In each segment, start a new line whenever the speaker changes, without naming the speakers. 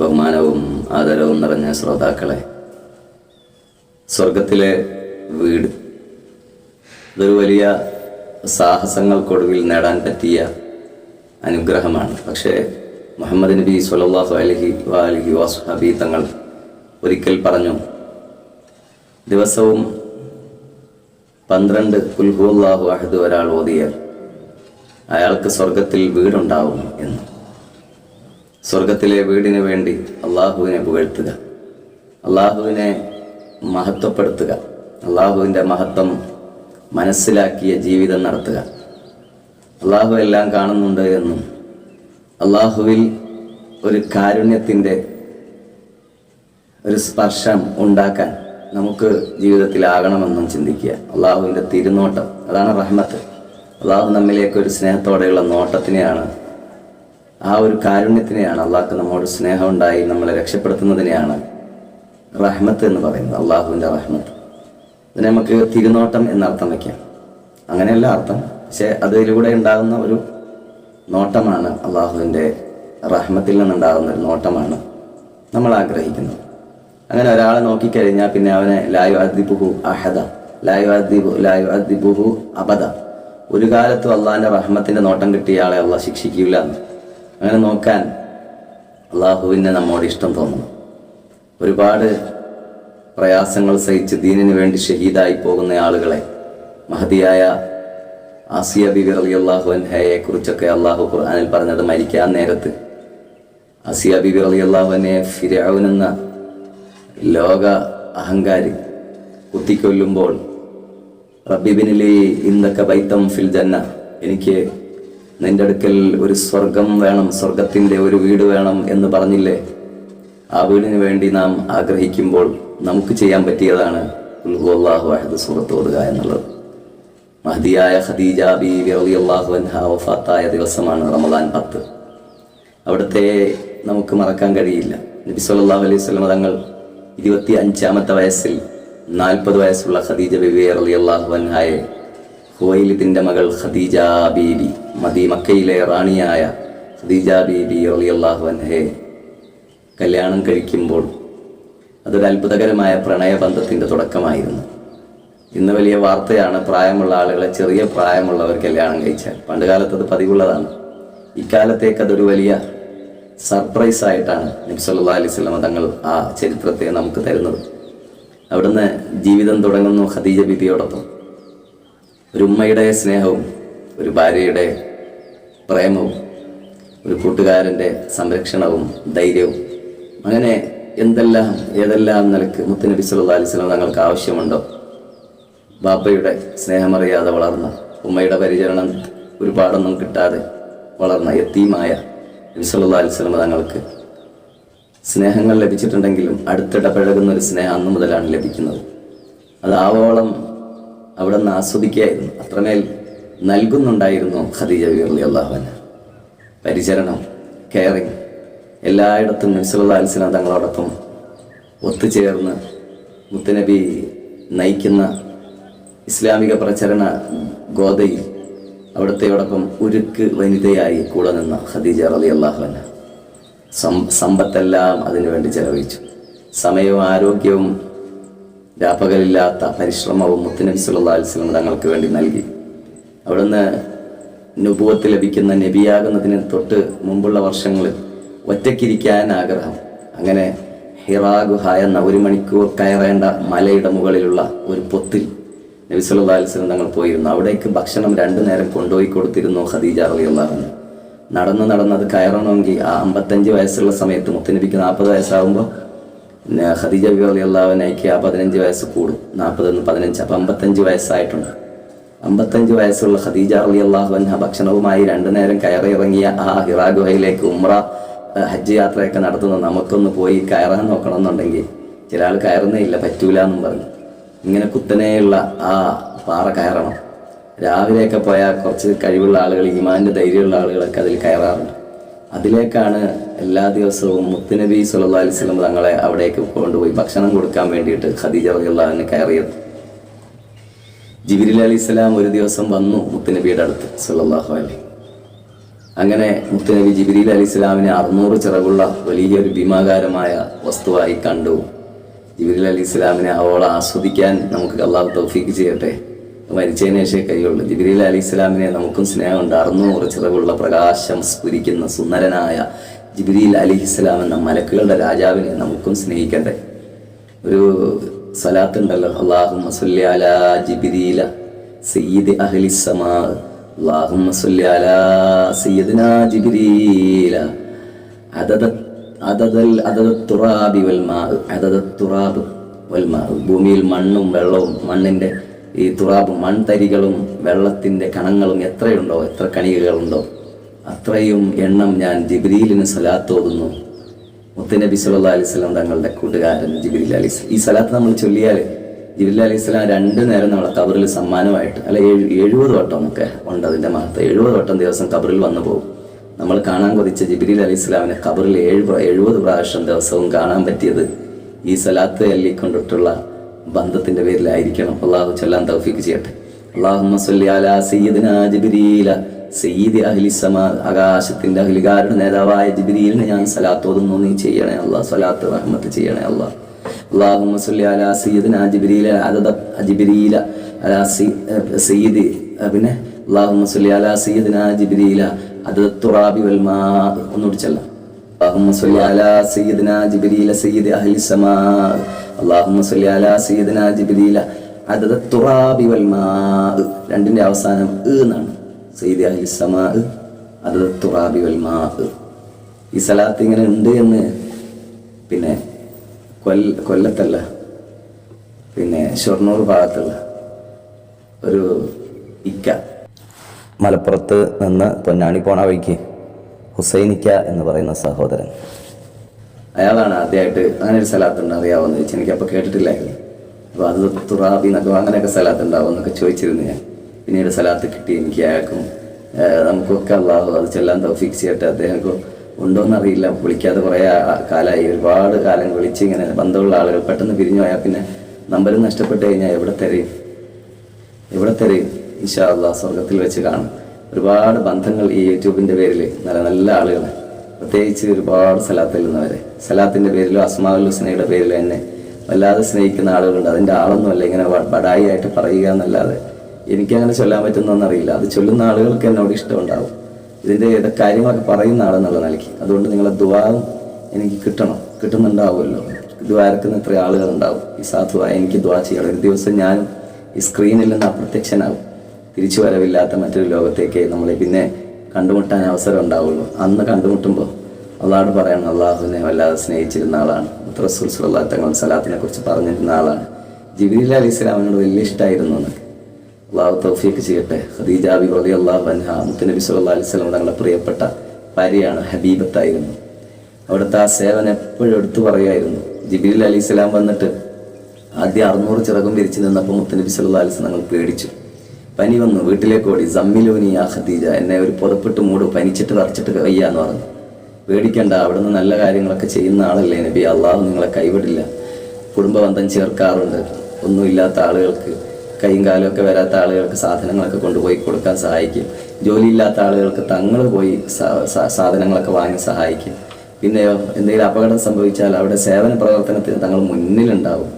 ബഹുമാനവും ആദരവും നിറഞ്ഞ ശ്രോതാക്കളെ സ്വർഗത്തിലെ വീട് ഇതൊരു വലിയ സാഹസങ്ങൾക്കൊടുവിൽ നേടാൻ പറ്റിയ അനുഗ്രഹമാണ്. പക്ഷേ മുഹമ്മദ് നബി സ്വല്ലല്ലാഹു അലഹി വാലിഹി വാസുഹബി തങ്ങൾ ഒരിക്കൽ പറഞ്ഞു ദിവസവും പന്ത്രണ്ട് കുൽഹുല്ലാഹു അഹദ് ഒരാൾ ഓതിയാൽ അയാൾക്ക് സ്വർഗത്തിൽ വീടുണ്ടാവും എന്ന്. സ്വർഗത്തിലെ വീടിന് വേണ്ടി അള്ളാഹുവിനെ പുകഴ്ത്തുക. അള്ളാഹുവിനെ മഹത്വപ്പെടുത്തുക. അള്ളാഹുവിന്റെ മഹത്വം മനസ്സിലാക്കിയ ജീവിതം നടത്തുക. അള്ളാഹു എല്ലാം കാണുന്നുണ്ട് എന്നും അള്ളാഹുവിൽ ഒരു കാരുണ്യത്തിന്റെ ഒരു സ്പർശം ഉണ്ടാക്കാൻ നമുക്ക് ജീവിതത്തിലാകണമെന്നും ചിന്തിക്കുക. അള്ളാഹുവിന്റെ തിരുനോട്ടം അതാണ് റഹ്മത്ത്. അള്ളാഹു നമ്മിലേക്ക് ഒരു സ്നേഹത്തോടെയുള്ള നോട്ടത്തിനെയാണ് ആ ഒരു കാരുണ്യത്തിനെയാണ് അള്ളാഹ്ക്ക് നമ്മോട് സ്നേഹം ഉണ്ടായി നമ്മളെ രക്ഷപ്പെടുത്തുന്നതിനെയാണ് റഹ്മത്ത് എന്ന് പറയുന്നത് അള്ളാഹുവിന്റെ റഹ്മത്ത്. അതിനെ നമുക്ക് തിരുനോട്ടം എന്നർത്ഥം വയ്ക്കാം. അങ്ങനെയല്ല അർത്ഥം പക്ഷെ അതിലൂടെ ഉണ്ടാകുന്ന ഒരു നോട്ടമാണ് അള്ളാഹുവിന്റെ റഹ്മത്തിൽ നിന്നുണ്ടാകുന്ന ഒരു നോട്ടമാണ് നമ്മൾ ആഗ്രഹിക്കുന്നത്. അങ്ങനെ ഒരാളെ നോക്കിക്കഴിഞ്ഞാൽ പിന്നെ അവനെ ലായു അദ്ദിബുഹു അഹദ ലായു അദ്ദിബു ലായു അദ്ദിബുഹു അബദ. ഒരു കാലത്തും അള്ളാഹിന്റെ റഹ്മത്തിന്റെ നോട്ടം കിട്ടിയ ആളെ അള്ളാഹ് ശിക്ഷിക്കില്ല എന്ന്. അങ്ങനെ നോക്കാൻ അള്ളാഹുവിനെ നമ്മോട് ഇഷ്ടം തോന്നണം ഒരുപാട് പ്രയാസങ്ങൾ സഹിച്ച് ദീനിന് വേണ്ടി ഷഹീദായി പോകുന്ന ആളുകളെ മഹതിയായ ആസിയ ബിബി അലി അള്ളാഹു അൻഹയെ കുറിച്ചൊക്കെ അള്ളാഹു ഖുർആാനിൽ പറഞ്ഞത് മരിക്കാൻ നേരത്ത്. ആസിയ ബിബി അലി അള്ളാഹുവിനെ എന്ന ലോക അഹങ്കാരി കുത്തിക്കൊല്ലുമ്പോൾ റബ്ബിബിനിലി ഇന്നൊക്കെ ബൈത്തം ഫിൽ ജന്ന എനിക്ക് നിന്റെ അടുക്കൽ ഒരു സ്വർഗം വേണം സ്വർഗത്തിന്റെ ഒരു വീട് വേണം എന്ന് പറഞ്ഞില്ലേ? ആ വീടിന് വേണ്ടി നാം ആഗ്രഹിക്കുമ്പോൾ നമുക്ക് ചെയ്യാൻ പറ്റിയതാണ് ഉൽഹു അഹദ് ഓതുക എന്നുള്ളത്. മഹദിയായ ഖദീജ ബീവി അൻഹ വഫാത്തായ ദിവസമാണ് റമദാൻ പത്ത്. അവിടുത്തെ നമുക്ക് മറക്കാൻ കഴിയില്ല. നബി സല്ലാഹു അലൈഹി വസല്ലം തങ്ങൾ ഇരുപത്തി അഞ്ചാമത്തെ വയസ്സിൽ നാൽപ്പത് വയസ്സുള്ള ഖദീജ ബീവി റളിയല്ലാഹു അൻഹയെ ഹുവൈലിദിന്റെ മകൾ ഖദീജ ബീബി മദി മക്കയിലെ റാണിയായ ഖദീജ ബീബി റളിയല്ലാഹു അൻഹയെ കല്യാണം കഴിക്കുമ്പോൾ അതൊരു അത്ഭുതകരമായ പ്രണയബന്ധത്തിന്റെ തുടക്കമായിരുന്നു. ഇന്ന് വലിയ വാർത്തയാണ് പ്രായമുള്ള ആളുകളെ ചെറിയ പ്രായമുള്ളവർ കല്യാണം കഴിച്ചാൽ. പണ്ട് കാലത്ത് അത് പതിവുള്ളതാണ്. ഇക്കാലത്തേക്ക് അതൊരു വലിയ സർപ്രൈസ് ആയിട്ടാണ് നബ്സല്ലാ അലൈഹി തങ്ങൾ ആ ചരിത്രത്തെ നമുക്ക് തരുന്നത്. അവിടുന്ന് ജീവിതം തുടങ്ങുന്നു ഖദീജ ബിബിയോടൊപ്പം ഒരു ഉമ്മയുടെ സ്നേഹവും ഒരു ഭാര്യയുടെ പ്രേമവും ഒരു കൂട്ടുകാരന്റെ സംരക്ഷണവും ധൈര്യവും അങ്ങനെ എന്തെല്ലാം ഏതെല്ലാം നിലയ്ക്ക് മുത്തനബി സല്ലാ അലൈഹി വസല്ലം തങ്ങൾക്ക് ആവശ്യമുണ്ടോ? ബാപ്പയുടെ സ്നേഹമറിയാതെ വളർന്ന ഉമ്മയുടെ പരിചരണം ഒരുപാടൊന്നും കിട്ടാതെ വളർന്ന യത്തീമായ നബി വസല്ലം തങ്ങൾക്ക് സ്നേഹങ്ങൾ ലഭിച്ചിട്ടുണ്ടെങ്കിലും അടുത്തിടപഴകുന്ന ഒരു സ്നേഹം അന്ന് മുതലാണ് ലഭിക്കുന്നത്. അത് ആവോളം അവിടെ നിന്ന് ആസ്വദിക്കുകയായിരുന്നു. അത്രമേൽ നൽകുന്നുണ്ടായിരുന്നു ഖദീജ അലി അള്ളാഹുവിന് പരിചരണം കെയറിങ് എല്ലായിടത്തും നബ്സല്ലാ അലിസ്ലാം തങ്ങളോടൊപ്പം ഒത്തുചേർന്ന് മുത്തനബി നയിക്കുന്ന ഇസ്ലാമിക പ്രചരണ ഗോതയിൽ അവിടത്തെയോടൊപ്പം ഉരുക്ക് വനിതയായി കൂടെ നിന്ന ഖദീജ അലി അള്ളാഹുവിന് സമ്പത്തെല്ലാം അതിനുവേണ്ടി ചെലവഴിച്ചു. സമയവും ആരോഗ്യവും രാപ്പകലില്ലാത്ത പരിശ്രമവും മുത്തനബി സുല്ലാ അലൈഹി വസല്ലം തങ്ങൾക്ക് വേണ്ടി നൽകി. അവിടുന്ന് നുപുവത്ത് ലഭിക്കുന്ന നബിയാകുന്നതിന് തൊട്ട് മുമ്പുള്ള വർഷങ്ങളിൽ ഒറ്റയ്ക്കിരിക്കാൻ ആഗ്രഹം. അങ്ങനെ ഹിറാ ഗുഹ എന്ന ഒരു മണിക്കൂർ കയറേണ്ട മലയുടെ മുകളിലുള്ള ഒരു പൊത്തിൽ നബി സല്ലല്ലാഹു അലൈഹി വസല്ലം തങ്ങൾ പോയിരുന്നു. അവിടേക്ക് ഭക്ഷണം രണ്ടു നേരം കൊണ്ടുപോയി കൊടുത്തിരുന്നു ഖദീജ റളിയല്ലാഹു അൻഹ. നടന്ന് നടന്നത് കയറണമെങ്കിൽ ആ അമ്പത്തഞ്ച് വയസ്സുള്ള സമയത്ത് മുത്തനബിക്ക് നാൽപ്പത് വയസ്സാകുമ്പോൾ പിന്നെ ഖദീജ ബി അള്ളാഹുവിനേക്ക് ആ പതിനഞ്ച് വയസ്സ് കൂടും. നാൽപ്പതെന്ന് പതിനഞ്ച്. അപ്പം അമ്പത്തഞ്ച് വയസ്സായിട്ടുണ്ട്. അമ്പത്തഞ്ച് വയസ്സുള്ള ഖദീജ അലി അള്ളാഹു അൻഹ ഭക്ഷണവുമായി രണ്ടു നേരം കയറി ഇറങ്ങിയ ആ ഹിറാ ഗുഹയിലേക്ക് ഉമ്ര ഹജ്ജ് യാത്രയൊക്കെ നടത്തുന്ന നമുക്കൊന്ന് പോയി കയറാൻ നോക്കണം എന്നുണ്ടെങ്കിൽ ചില ആൾ കയറുന്നേ ഇല്ല പറ്റൂല എന്നും പറഞ്ഞു. ഇങ്ങനെ കുത്തനെയുള്ള ആ പാറ കയറണം. രാവിലെയൊക്കെ പോയാൽ കുറച്ച് കഴിവുള്ള ആളുകൾ ഇമാന്റെ ധൈര്യമുള്ള ആളുകളൊക്കെ അതിൽ കയറാറുണ്ട്. അതിലേക്കാണ് എല്ലാ ദിവസവും മുത്തുനബി സല്ലല്ലാഹു അലൈഹി വസല്ലം തങ്ങളെ അവിടേക്ക് കൊണ്ടുപോയി ഭക്ഷണം കൊടുക്കാൻ വേണ്ടിയിട്ട് ഖദീജ റഹിള്ളാഹിന് കയറിയത്. ജിബിരിൽ അലി ഇസ്ലാം ഒരു ദിവസം വന്നു മുത്തുനബിയുടെ അടുത്ത് സുല്ലാഹു അലി അങ്ങനെ മുത്തുനബി ജിബിരിൽ അലി ഇസ്ലാമിനെ അറുന്നൂറ് ചിറകുള്ള വലിയൊരു ഭീമാകാരമായ വസ്തുവായി കണ്ടു. ജിബിരിൽ അലി ഇസ്ലാമിനെ അവളെ ആസ്വദിക്കാൻ നമുക്ക് അള്ളാഹു തൗഫീക്ക് ചെയ്യട്ടെ. മരിച്ചതിന് ശേഷമേ കഴിയുള്ളൂ. ജിബിരിൽ അലി ഇസ്ലാമിനെ നമുക്കും സ്നേഹമുണ്ട് അറുന്നൂറ് ചിറകുള്ള പ്രകാശം സ്ഫുരിക്കുന്ന സുന്ദരനായ ജിബിരിൽ അലി ഇസ്ലാം എന്ന മലക്കുകളുടെ രാജാവിനെ നമുക്കും സ്നേഹിക്കട്ടെ. ഒരു സലാത്ത് ഉണ്ടല്ലോ അള്ളാഹുമ്മ സല്ലി ജിബിരീല സയ്യിദ് അഹ്ലി സമാ. അള്ളാഹു സല്ലി അലാ സയ്യിദ്നാ അദദ അദദൽ അദദ തുറാബി വൽമാ അതത് അദദ തുറാബ് വൽ മാ ഭൂമിയിൽ മണ്ണും വെള്ളവും മണ്ണിന്റെ ഈ തുറാബ് മൺതരികളും വെള്ളത്തിന്റെ കണങ്ങളും എത്രയുണ്ടോ? എത്ര കണികകളുണ്ടോ? അത്രയും എണ്ണം ഞാൻ ജിബ്രീലിന് സലാത്തോതുന്നു മുത്തനബി സല്ലാ അലൈഹി സ്വലം തങ്ങളുടെ കൂട്ടുകാരൻ ജിബ്രീൽ അലി ഈ സലാത്ത് നമ്മൾ ചൊല്ലിയാൽ ജിബ്രീൽ അലൈഹി സ്വലാം രണ്ട് നേരം നമ്മളെ കബറിൽ സമ്മാനമായിട്ട് അല്ല ഏഴ് എഴുപത് വട്ടം ഒക്കെ ഉണ്ട് അതിന്റെ മഹത്വം. എഴുപത് വട്ടം ദിവസം കബറിൽ വന്നു പോകും. നമ്മൾ കാണാൻ കൊതിച്ച ജിബ്രീൽ അലൈഹി സ്വലാമിനെ കബറിൽ ഏഴ് എഴുപത് പ്രാവശ്യം ദിവസവും കാണാൻ പറ്റിയത് ഈ സലാത്ത് അല്ലിക്കൊണ്ടിട്ടുള്ള ബന്ധത്തിന്റെ പേരിലായിരിക്കണം. അള്ളാഹു ചൊല്ലാൻ തൗഫിക്ക് ചെയ്യട്ടെ. അള്ളാഹുമ്മ സൊല്ലിയാല സയ്യിദിന ജബിരീല. സയ്യിദ് അഹ്ലി സമാ ആകാശത്തിന്റെ അഹ്ലികാരുടെ നേതാവായ ജിബിരിയിലിനെ ഞാൻ സലാത്ത് സലാത്തോതുന്നു നീ ചെയ്യണേ അള്ളാഹ് സലാത്ത് റഹ്മത്ത് ചെയ്യണേ അള്ളാഹ് അള്ളാഹുമ്മ സൊല്ലി അലാ സയ്യിദിന ജിബിരിയില അദദ ജിബിരിയില അലാ സയ്യിദ് പിന്നെ അള്ളാഹുമ്മ സൊല്ലി അലാ സയ്യിദിന ജിബിരിയില അദദ തുറാബി വൽമാ ഒന്നുകൂടി ചെല്ലാം. അള്ളാഹുമ്മ സൊല്ലി അലാ സയ്യിദിന ജിബിരിയില സയ്യിദ് അഹ്ലി സമാ രണ്ടിന്റെ അവസാനം എന്നാണ്. ഈ സലാത്ത് ഇങ്ങനെ ഉണ്ട് എന്ന് പിന്നെ കൊല്ല കൊല്ലത്തല്ല. പിന്നെ ഷൊർണൂർ ഭാഗത്തുള്ള ഒരു ഇക്ക. മലപ്പുറത്ത് നിന്ന് പൊന്നാണി പോണ വഴിക്ക് ഹുസൈനിക്ക എന്ന് പറയുന്ന സഹോദരൻ. അയാളാണ് ആദ്യമായിട്ട് അങ്ങനെ ഒരു സ്ഥലത്തുണ്ട് അറിയാവുന്ന ചോദിച്ചു. എനിക്കപ്പോൾ കേട്ടിട്ടില്ലായിരുന്നു. അപ്പോൾ അത് തുറാബി എന്നൊക്കെ അങ്ങനെയൊക്കെ സ്ഥലത്ത് ഉണ്ടാവും എന്നൊക്കെ ചോദിച്ചിരുന്നു ഞാൻ. പിന്നീട് സ്ഥലത്ത് കിട്ടി. എനിക്ക് അയാൾക്കും നമുക്കൊക്കെ അള്ളാഹു അത് ചെല്ലാൻ തൗഫീക്ക് ചെയ്യട്ടെ. അദ്ദേഹം ഉണ്ടോയെന്നറിയില്ല വിളിക്കാതെ കുറേ കാലമായി ഒരുപാട് കാലം വിളിച്ച് ഇങ്ങനെ ബന്ധമുള്ള ആളുകൾ പെട്ടെന്ന് പിരിഞ്ഞു പോയാൽ പിന്നെ നമ്പരും നഷ്ടപ്പെട്ട് കഴിഞ്ഞാൽ എവിടെ തരയും? എവിടെ തരയും? ഇൻഷാ അള്ളാഹ് സ്വർഗത്തിൽ വെച്ച് കാണും. ഒരുപാട് ബന്ധങ്ങൾ ഈ യൂട്യൂബിന്റെ പേരിൽ നല്ല നല്ല ആളുകൾ പ്രത്യേകിച്ച് ഒരുപാട് സലാത്തിൽ നിന്നവരെ. സലാത്തിന്റെ പേരിലോ അസ്മാവുൽ ഹുസ്നയുടെ പേരിലോ എന്നെ വല്ലാതെ സ്നേഹിക്കുന്ന ആളുകളുണ്ട്. അതിന്റെ ആളൊന്നുമല്ല ഇങ്ങനെ ബടായി ആയിട്ട് പറയുക എന്നല്ലാതെ. എനിക്കങ്ങനെ ചൊല്ലാൻ പറ്റുന്നൊന്നറിയില്ല അത് ചൊല്ലുന്ന ആളുകൾക്ക് എന്നോട് ഇഷ്ടമുണ്ടാവും. ഇതിന്റെ ഏതൊക്കെ കാര്യങ്ങളൊക്കെ പറയുന്ന ആളെന്നുള്ള നിലയ്ക്ക്. അതുകൊണ്ട് നിങ്ങളെ ദ്വാരം എനിക്ക് കിട്ടണം. കിട്ടുന്നുണ്ടാവുമല്ലോ. ദ്വാരക്കുന്ന ഇത്ര ആളുകൾ ഉണ്ടാവും ഈ സാധുവായ എനിക്ക് ദ്വാ ചെയ്യണം. ഒരു ദിവസം ഞാൻ ഈ സ്ക്രീനിൽ നിന്ന് അപ്രത്യക്ഷനാവും. തിരിച്ചു വരവില്ലാത്ത മറ്റൊരു ലോകത്തേക്ക് നമ്മളെ പിന്നെ കണ്ടുമുട്ടാൻ അവസരം ഉണ്ടാവുള്ളൂ. അന്ന് കണ്ടുമുട്ടുമ്പോൾ അള്ളാഹോട് പറയണം അള്ളാഹുവിനെ വല്ലാതെ സ്നേഹിച്ചിരുന്ന ആളാണ്. റസൂൽ സുല്ലാ തങ്ങൾ സലാത്തിനെ കുറിച്ച് പറഞ്ഞിരുന്ന ആളാണ്. ജിബിലി അലി ഇസ്ലാമിനോട് വലിയ ഇഷ്ടമായിരുന്നു അള്ളാഹു തൗഫീക്ക് ചെയ്യട്ടെ. ഖദീജ ബി റളി അള്ളാഹു അൻഹ മുത്തനബി സല്ലല്ലാഹു അലൈഹി വസല്ലം തങ്ങളുടെ പ്രിയപ്പെട്ട ഭാര്യയാണ് ഹബീബത്തായിരുന്നു. അവിടുത്തെ ആ സേവനം എപ്പോഴും എടുത്തു പറയുമായിരുന്നു. ജിബിലി അലി ഇസ്ലാം വന്നിട്ട് ആദ്യം അറുന്നൂറ് ചിറകും വിരിച്ചു നിന്നപ്പോൾ മുത്തനബി സല്ലല്ലാഹു അലൈഹി വസല്ലം തങ്ങൾ പേടിച്ചു. പനി വന്നു. വീട്ടിലേക്ക് ഓടി. സമ്മിലോനി ആ ഖദീജ എന്നെ ഒരു പുതപ്പിട്ട് മൂട് പനിച്ചിട്ട് വരച്ചിട്ട് വയ്യാന്ന് പറഞ്ഞു. പേടിക്കണ്ട അവിടുന്ന് നല്ല കാര്യങ്ങളൊക്കെ ചെയ്യുന്ന ആളല്ലേ നബി. അള്ളാഹു നിങ്ങളെ കൈവിടില്ല. കുടുംബബന്ധം ചേർക്കാറുണ്ട്. ഒന്നുമില്ലാത്ത ആളുകൾക്ക് കൈയും കാലും ഒക്കെ വരാത്ത ആളുകൾക്ക് സാധനങ്ങളൊക്കെ കൊണ്ടുപോയി കൊടുക്കാൻ സഹായിക്കും. ജോലിയില്ലാത്ത ആളുകൾക്ക് തങ്ങൾ പോയി സാധനങ്ങളൊക്കെ വാങ്ങി സഹായിക്കും. പിന്നെയോ എന്തെങ്കിലും അപകടം സംഭവിച്ചാൽ അവിടെ സേവന പ്രവർത്തനത്തിന് തങ്ങൾ മുന്നിലുണ്ടാവും.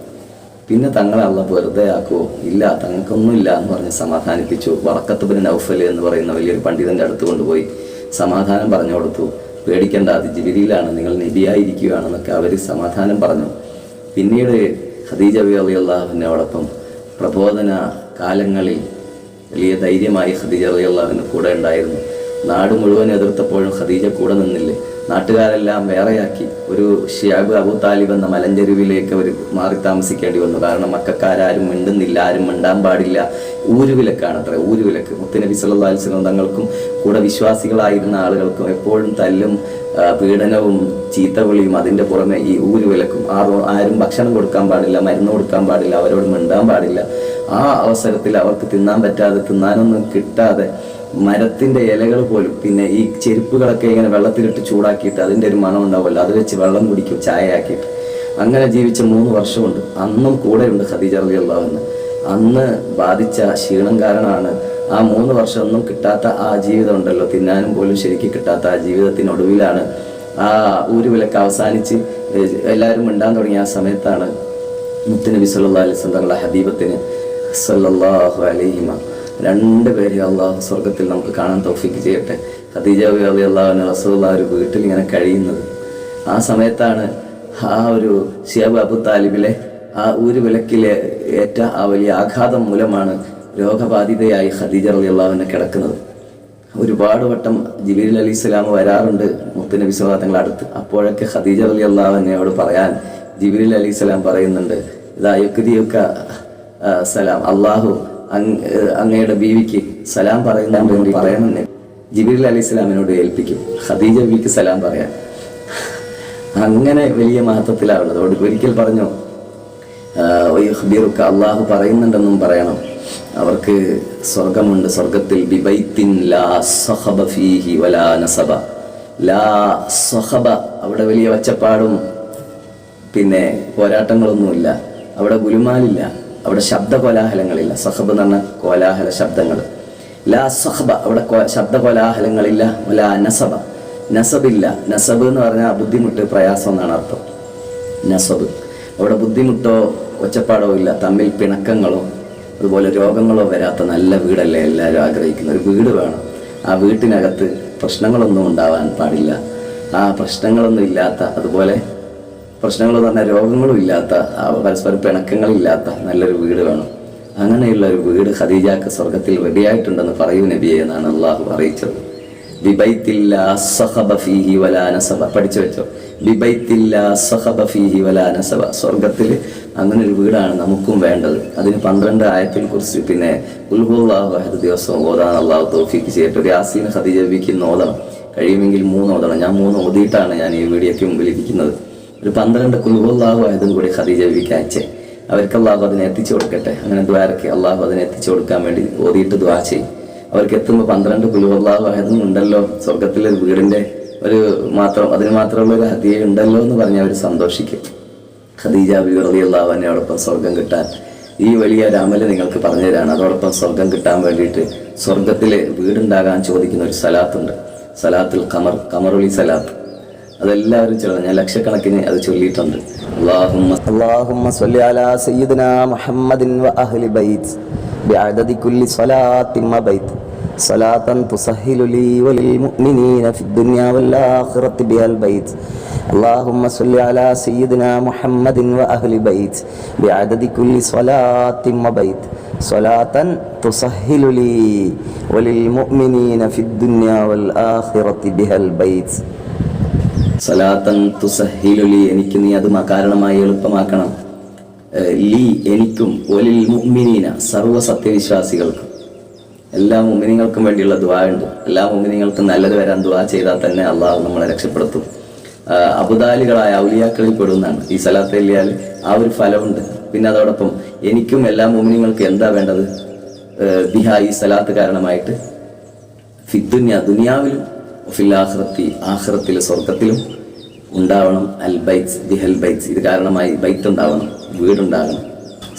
പിന്നെ തങ്ങളെ അള്ള വെറുതെ ആക്കുവോ? ഇല്ല തങ്ങൾക്കൊന്നുമില്ല എന്ന് പറഞ്ഞ് സമാധാനിപ്പിച്ചു. വറക്കത്തുബിന് നൗഫൽ എന്ന് പറയുന്ന വലിയൊരു പണ്ഡിതന്റെ അടുത്ത് കൊണ്ടുപോയി സമാധാനം പറഞ്ഞു കൊടുത്തു. പേടിക്കേണ്ട അത് ജിബിരിയിലാണ് നിങ്ങൾ നിധിയായിരിക്കുകയാണെന്നൊക്കെ അവർ സമാധാനം പറഞ്ഞു. പിന്നീട് ഖദീജ ബി അലി അള്ളാഹുവിനോടൊപ്പം പ്രബോധന കാലങ്ങളിൽ വലിയ ധൈര്യമായി ഖദീജ അലി അള്ളാഹുവിന് കൂടെ ഉണ്ടായിരുന്നു. നാട് മുഴുവൻ എതിർത്തപ്പോഴും ഖദീജ കൂടെ നിന്നില്ലേ? നാട്ടുകാരെല്ലാം വേറെയാക്കി. ഒരു ഷിയാബ് അബു താലിബ് എന്ന മലഞ്ചെരുവിലേക്ക് അവർ മാറി താമസിക്കേണ്ടി വന്നു. കാരണം മക്കാരും മിണ്ടുന്നില്ല ആരും മിണ്ടാൻ പാടില്ല. ഊരുവിലക്കാണ് അത്ര ഊരുവിലക്ക്. മുത്തനബി സല്ലല്ലാഹു അലൈഹി തങ്ങൾക്കും കൂടെ വിശ്വാസികളായിരുന്ന ആളുകൾക്കും എപ്പോഴും തല്ലും പീഡനവും ചീത്തവിളിയും അതിന്റെ പുറമെ ഈ ഊരുവിലക്കും. ആരും ആരും ഭക്ഷണം കൊടുക്കാൻ പാടില്ല മരുന്ന് കൊടുക്കാൻ പാടില്ല അവരോട് മിണ്ടാൻ പാടില്ല. ആ അവസരത്തിൽ അവർക്ക് തിന്നാൻ പറ്റാതെ തിന്നാനൊന്നും കിട്ടാതെ മരത്തിന്റെ ഇലകൾ പോലും പിന്നെ ഈ ചെരുപ്പുകളൊക്കെ ഇങ്ങനെ വെള്ളത്തിലിട്ട് ചൂടാക്കിയിട്ട് അതിന്റെ ഒരു മണം ഉണ്ടാവുമല്ലോ അത് വെച്ച് വെള്ളം കുടിക്കും ചായയാക്കിയിട്ട്. അങ്ങനെ ജീവിച്ച മൂന്ന് വർഷമുണ്ട്. അന്നും കൂടെയുണ്ട് ഖദീജ അൻഹ. അന്ന് ബാധിച്ച ക്ഷീണം കാരണമാണ് ആ മൂന്ന് വർഷം ഒന്നും കിട്ടാത്ത ആ ജീവിതം ഉണ്ടല്ലോ. തിന്നാനും പോലും ശരിക്കും കിട്ടാത്ത ആ ജീവിതത്തിനൊടുവിലാണ് ആ ഊരുവിലൊക്കെ അവസാനിച്ച് എല്ലാവരും മിണ്ടാൻ തുടങ്ങിയ ആ സമയത്താണ് മുത്തുനബി സല്ലാ അലൈഹി തങ്ങളുടെ ഹബീബത്തിന് സല്ലാഹു അലൈഹിമ രണ്ട് പേരെ അള്ളാഹു സ്വർഗത്തിൽ നമുക്ക് കാണാൻ തോഫിക്ക് ചെയ്യട്ടെ. ഖദീജ അലി അള്ളാഹുവിന് റസൂള്ള ഒരു വീട്ടിൽ ഇങ്ങനെ കഴിയുന്നത്. ആ സമയത്താണ് ആ ഒരു ഷിയാബ് അബു താലിബിലെ ആ ഊര് വിലക്കിലെ ഏറ്റ ആ വലിയ ആഘാതം മൂലമാണ് രോഗബാധിതയായി ഖദീജ അലി അള്ളാഹുവിനെ കിടക്കുന്നത്. ഒരുപാട് വട്ടം ജിബീൽ അലി ഇസ്ലാം വരാറുണ്ട് മുത്തുനബി സ്വലാത്തങ്ങളുടെ അടുത്ത്. അപ്പോഴൊക്കെ ഖദീജ അലി അള്ളാഹുവിനോട് പറയാൻ ജിബീൽ അലി ഇസ്ലാം പറയുന്നുണ്ട് ഇതാ യുക്തിയൊക്കെ സലാം. അള്ളാഹു അങ്ങയുടെ ബീവിക്ക് സലാം പറയുന്നുണ്ട് വേണ്ടി പറയണമെന്ന് ജിബിരിൽ അലി ഇസ്ലാമിനോട് ഏൽപ്പിക്കും. ഖദീജ ബീവിക്ക് സലാം പറയാൻ അങ്ങനെ വലിയ മഹത്വത്തിലാവുള്ളത് അവിടെ ഒരിക്കൽ പറഞ്ഞു ഖബീറുക്ക് അള്ളാഹു പറയുന്നുണ്ടെന്നും പറയണം. അവർക്ക് സ്വർഗമുണ്ട്. സ്വർഗത്തിൽ ബിബൈത്തിൻ ലാ സഹബ ഫീഹി വലാ നസബ. ലാ സഹബ അവിടെ വലിയ ഒച്ചപ്പാടും പിന്നെ പോരാട്ടങ്ങളൊന്നുമില്ല. അവിടെ ഗുലുമാലില്ല അവിടെ ശബ്ദ കോലാഹലങ്ങളില്ല. സഹബ് എന്ന് പറഞ്ഞ കോലാഹല ശബ്ദങ്ങൾ. ലാ സഹബ അവിടെ ശബ്ദ കോലാഹലങ്ങളില്ല. ലാ നസബ. നസബില്ല. നസബ് എന്ന് പറഞ്ഞാൽ ബുദ്ധിമുട്ട് പ്രയാസം എന്നാണ് അർത്ഥം. നസബ്. അവിടെ ബുദ്ധിമുട്ടോ ഒച്ചപ്പാടോ ഇല്ല. തമ്മിൽ പിണക്കങ്ങളോ അതുപോലെ രോഗങ്ങളോ വരാത്ത നല്ല വീടല്ലേ എല്ലാവരും ആഗ്രഹിക്കുന്നത്. ഒരു വീട് വേണം. ആ വീട്ടിനകത്ത് പ്രശ്നങ്ങളൊന്നും ഉണ്ടാവാൻ പാടില്ല. ആ പ്രശ്നങ്ങളൊന്നും ഇല്ലാത്ത അതുപോലെ പ്രശ്നങ്ങൾ പറഞ്ഞാൽ രോഗങ്ങളും ഇല്ലാത്ത പരസ്പരം പിണക്കങ്ങളില്ലാത്ത നല്ലൊരു വീട് വേണം. അങ്ങനെയുള്ള ഒരു വീട് ഖദീജാക്ക് സ്വർഗത്തിൽ റെഡിയായിട്ടുണ്ടെന്ന് പറയൂ നബിയെ എന്നാണ് അള്ളാഹു അറിയിച്ചത്. പഠിച്ചു വെച്ചോ. സ്വർഗത്തിൽ അങ്ങനെ ഒരു വീടാണ് നമുക്കും വേണ്ടത്. അതിന് പന്ത്രണ്ട് ആയത്തിൽ കുറിച്ച് പിന്നെ ഉൽഹുല്ലാഹു അഹദ് ദിവസം ഓതാൻ അള്ളാഹു തോഫിക്ക് ചെയ്തിട്ട് ഒരു യാസീൻ ഖദീജ ബിക്ക് ഓതണം. കഴിയുമെങ്കിൽ മൂന്ന് ഓതണം. ഞാൻ മൂന്ന് ഓതിയിട്ടാണ് ഞാൻ ഈ വീഡിയോയ്ക്ക് മുമ്പിൽ ഇരിക്കുന്നത്. ഒരു പന്ത്രണ്ട് കുലുഹുല്ലാഹു ആയതും കൂടി ഖദീജ ബിക്ക് അയച്ചേ. അവർക്ക് അള്ളാഹു അതിനെ എത്തിച്ചു കൊടുക്കട്ടെ. അങ്ങനെ ദ്വാരക്ക് അള്ളാഹു അതിനെ എത്തിച്ചു കൊടുക്കാൻ വേണ്ടി ഓതിയിട്ട് ദ്വാ ചെയ്യും. അവർക്ക് എത്തുമ്പോൾ പന്ത്രണ്ട് കുലുഹുല്ലാഹു ആയതും ഉണ്ടല്ലോ. സ്വർഗത്തിലെ ഒരു വീടിന്റെ ഒരു മാത്രം അതിന് മാത്രമുള്ള ഒരു ഹദിയ ഉണ്ടല്ലോ എന്ന് പറഞ്ഞ് അവർ സന്തോഷിക്കും. ഖദീജ ബിറലി അള്ളാഹുവിനോടൊപ്പം സ്വർഗം കിട്ടാൻ. ഈ വലിയ ഒരു അമൽ നിങ്ങൾക്ക് പറഞ്ഞു തരാണ് അതോടൊപ്പം സ്വർഗം കിട്ടാൻ വേണ്ടിയിട്ട് സ്വർഗത്തിൽ വീടുണ്ടാകാൻ ചോദിക്കുന്ന ഒരു സലാത്തുണ്ട്. സലാത്തുൽ കമർ കമറുളി സലാത്ത്. അതെല്ലാവരും ചൊല്ലണം ഞാൻ ലക്ഷക്കണക്കിന് അത് ചൊല്ലിയിട്ടുണ്ട് അള്ളാഹുമ്മ
اللهم صل على سيدنا محمد وأهل بيت بعدد كل صلاة وبيت صلاة تسهل لي وللمؤمنين في الدنيا والآخرة بها البيت اللهم صل على سيدنا محمد وأهل بيت بعدد كل صلاة وبيت صلاة تسهل لي وللمؤمنين في الدنيا والآخرة بها البيت
സലാത്തൻ എനിക്ക് നീ അത് കാരണമായി എളുപ്പമാക്കണം. ലീ എനിക്കും ഒലിൽ മുമ്മിനീന സർവ സത്യവിശ്വാസികൾക്കും. എല്ലാ മുമ്മിനികൾക്കും വേണ്ടിയുള്ള ദുആ ഉണ്ട്. എല്ലാ മുമ്മിനികൾക്കും നല്ലത് വരാൻ ദുആ ചെയ്താൽ തന്നെ അള്ളാഹു നമ്മളെ രക്ഷപ്പെടുത്തും. അബുദാലികളായ ഔലിയാക്കളിൽ പെടുന്നതാണ്. ഈ സലാത്ത് ആ ഒരു ഫലമുണ്ട്. പിന്നെ അതോടൊപ്പം എനിക്കും എല്ലാ മുമിനിങ്ങൾക്കും എന്താ വേണ്ടത്? ബിഹാ ഈ സലാത്ത് കാരണമായിട്ട്. ഫിദ്ദുന്യ ദുനിയാവിലും ഫിൽ ആഖിറത്തി ആഖിറത്തിലെ സ്വർഗത്തിലും ഉണ്ടാവണം അൽ ബൈത്സ് ദി ഹെൽ ബൈറ്റ്സ് ഇത് കാരണമായി ബൈത്ത് ഉണ്ടാവണം വീടുണ്ടാകണം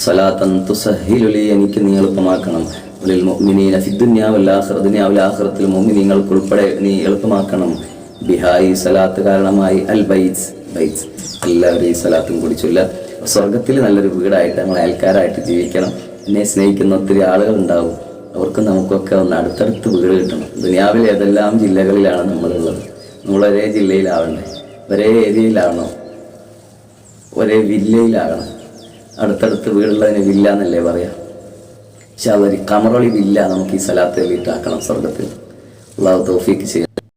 സ്വലാത്തൻ തുസഹിലുലി എനിക്ക് നീ എളുപ്പമാക്കണം. ഉലിൽ മുഅ്മിനീന ഫിദ്ദുന്യ വൽ ആഖിറ ദുനിയാവിൽ ആഖിറത്തിൽ മുഅ്മിനീങ്ങൾക്ക് ഉൾപ്പെടെ നീ എളുപ്പമാക്കണം. ബിഹായി സലാത്ത് കാരണമായി അൽ ബൈറ്റ്സ് ബൈറ്റ്സ് എല്ലാവരും ഈ സലാത്തും കുടിച്ചില്ല ചൊല്ല. സ്വർഗത്തിൽ നല്ലൊരു വീടായിട്ട് നമ്മൾ അയൽക്കാരായിട്ട് ജീവിക്കണം. എന്നെ സ്നേഹിക്കുന്ന ഒത്തിരി ആളുകൾ ഉണ്ടാവും അവർക്ക് നമുക്കൊക്കെ ഒന്ന് അടുത്തടുത്ത് വീട് കിട്ടണം. ദുനിയാവിൽ ഏതെല്ലാം ജില്ലകളിലാണ് നമ്മളുള്ളത്? നമ്മൾ ഒരേ ജില്ലയിലാവണ്ടേ? ഒരേ ഏരിയയിലാണോ? ഒരേ വില്ലയിലാകണം. അടുത്തടുത്ത് വീടുള്ളതിന് വില്ല എന്നല്ലേ പറയാം? പക്ഷെ അവർ കമറൊളി വില്ല നമുക്ക് ഈ സ്ഥലത്ത് എഴുതിയിട്ടാക്കണം സ്വർഗത്തിൽ അള്ളാഹു തോഫിക്ക് ചെയ്യണം